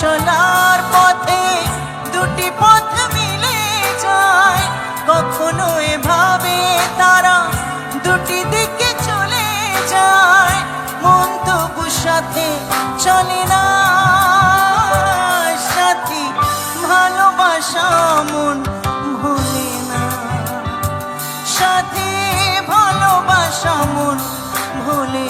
চলার পথে দুটি পথ মিলে যায়। কখনো এভাবে তারা দুটি দিকে চলে যায়। মন তবু সাথে চলে না। সাথী ভালোবাসা মন ভোলে না। সাথে ভালোবাসা মন ভোলে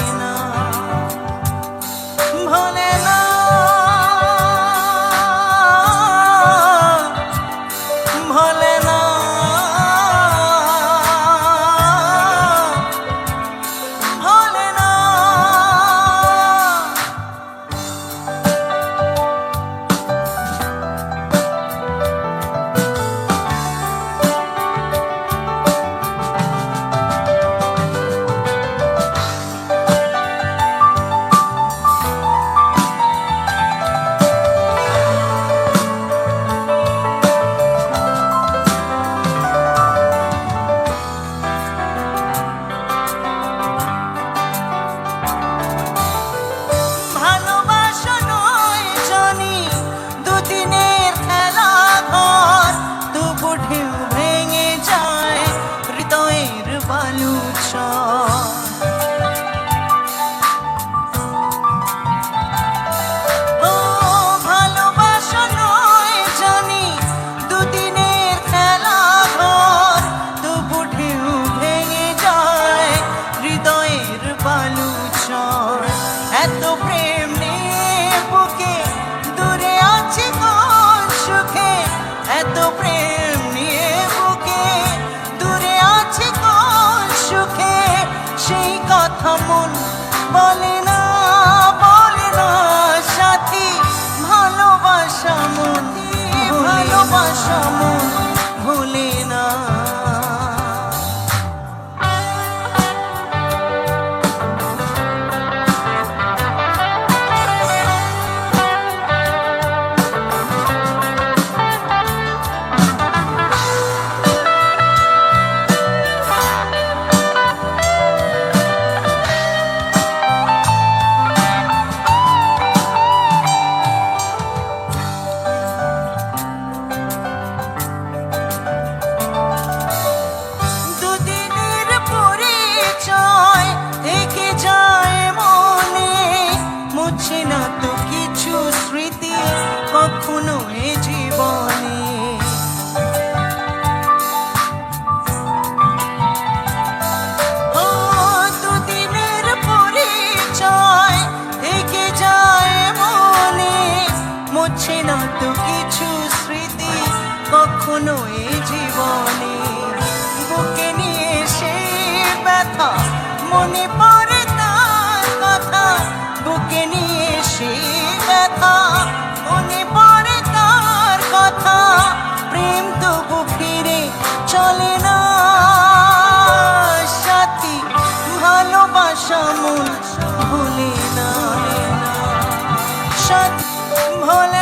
বুকে দূরে আছে সুখে? কথা মন না না সাথী ভালোবাসা মন ভালোবাসা মন। কখনো জীবনে। যায় কিছু স্মৃতি জীবনে। বুকে নিয়ে সেই ব্যথা মনে পড়ে হলে